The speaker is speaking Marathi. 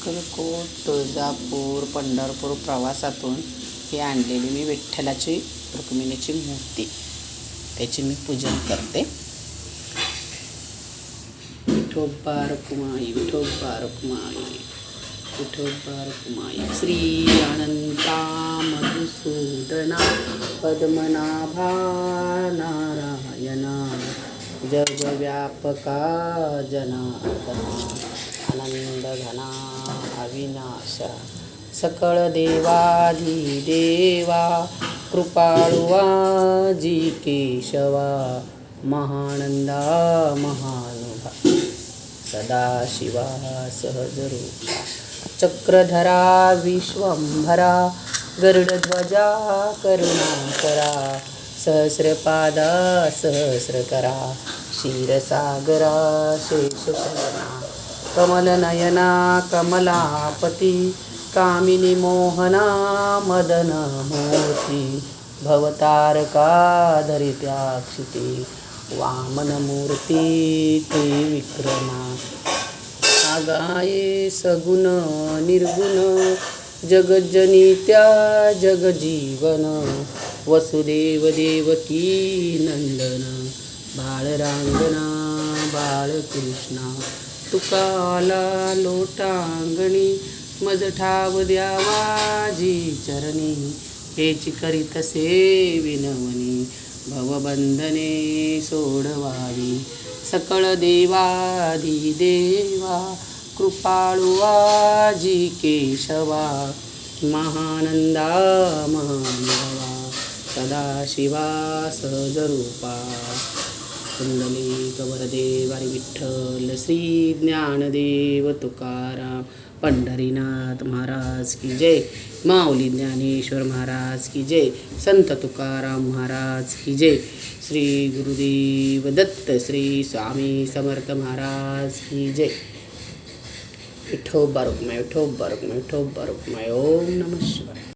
अक्कलकोट तुळजापूर पंढरपूर प्रवासातून ही आणलेली मी विठ्ठलाची रुक्मिणीची मूर्ती. त्याची मी पूजन करते. विठोबा रुक्माई विठोबा रुक्माई विठोबा रुक्माई. श्री अनंता मधुसूदना पद्मनाभा नारायणा. जगव्यापका जनार्दना. आनंदघना अविनाशा। सकळ देवाधी देवा कृपाळुवा जी केशवा महानंदा महानुभा। सदाशिवा सहजरूपा। चक्रधरा विश्वंभरा गरुडध्वजा करुणाकरा सहस्रपादा सहस्रकरा क्षीरसागरा शेषकरणा कमलनयना कमलापती कामिनी मोहना मदन मूर्ती भवतारका वामनमूर्ती ते विक्रमा आगाये सगुण निर्गुण जगज्जनित्या जगजीवन वसुदेव देवकी नंदन बाळरांगना बाळकृष्णा तुकाला लोटांगणी मज ठाव द्यावाजी चरणी. हेची करीतसे विनवणी भवबंधने सोडवावी. सकळ देवाधी देवा कृपाळुवाजी केशवा. महानंदा महानुभावा सदाशिवा सहजरूपा. कुंडलिक वरदेव आणि विठ्ठल श्री ज्ञानदेव तुकाराम पंढरीनाथ महाराज की जय माऊली ज्ञानेश्वर महाराज की जय संत तुकाराम महाराज की जय श्री गुरुदेव दत्त श्री स्वामी समर्थ महाराज की जय। विठो रुक्माय विठो रुक्माय विठो रुक्माय ओम नमः शिवाय।